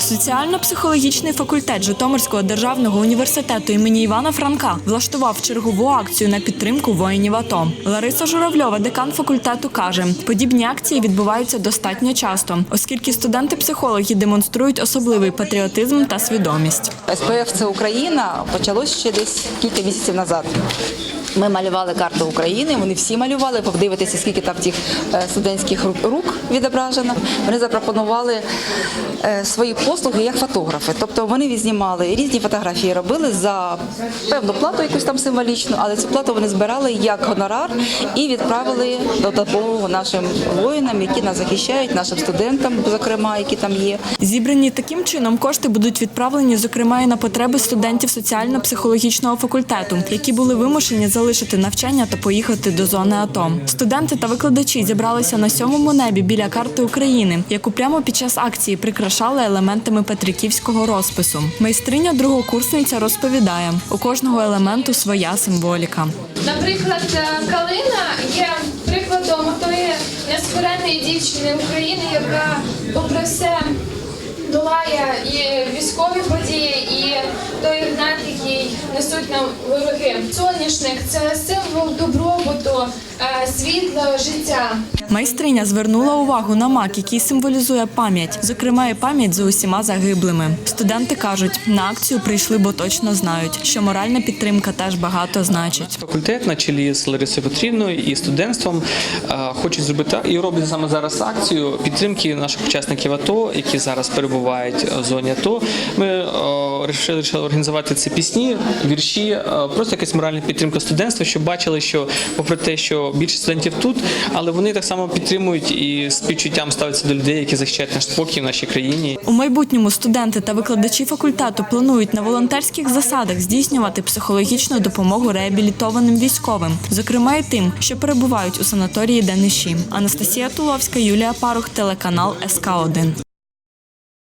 Соціально-психологічний факультет Житомирського державного університету імені Івана Франка влаштував чергову акцію на підтримку воїнів АТО. Лариса Журавльова, декан факультету, каже, подібні акції відбуваються достатньо часто, оскільки студенти-психологи демонструють особливий патріотизм та свідомість. СПФ це Україна почалось ще десь кілька місяців назад. Ми малювали карту України. Вони всі малювали. Подивитися, скільки там тих е, студентських рук- відображено. Вони запропонували е, свої послуги як фотографи. Тобто вони відзнімали різні фотографії, робили за певну плату, якусь там символічну, але цю плату вони збирали як гонорар і відправили до допомогу нашим воїнам, які нас захищають, нашим студентам, зокрема, які там є. Зібрані таким чином кошти будуть відправлені, зокрема, і на потреби студентів соціально-психологічного факультету, які були вимушені залишити навчання та поїхати до зони АТО. Студенти та викладачі зібралися на сьомому небі біля карти України, яку прямо під час акції прикрашали елементами петриківського розпису. Майстриня другокурсниця розповідає: у кожного елементу своя символіка. Наприклад, е, калина є прикладом тої нескореної дівчини України, яка попри все долає і несуть нам вороги. Соняшник це символ добробуту, е, світла, життя. Майстриня звернула увагу на мак, який символізує пам'ять, зокрема і пам'ять за усіма загиблими. Студенти кажуть, на акцію прийшли, бо точно знають, що моральна підтримка теж багато значить. Факультет на чолі з Ларисою Петрівною і студентством е, хочуть зробити і роблять саме зараз акцію підтримки наших учасників АТО, які зараз перебувають в зоні АТО. Ми е, вирішили організувати ці пісні, вірші, е, просто якась моральна підтримка студентства, щоб бачили, що попри те, що більше студентів тут, але вони так само підтримують і співчуттям ставляться до людей, які захищають наш спокій в нашій країні. У майбутньому студенти та викладачі факультету планують на волонтерських засадах здійснювати психологічну допомогу реабілітованим військовим, зокрема і тим, що перебувають у санаторії Дениші. Анастасія Туловська, Юлія Парух, телеканал СК 1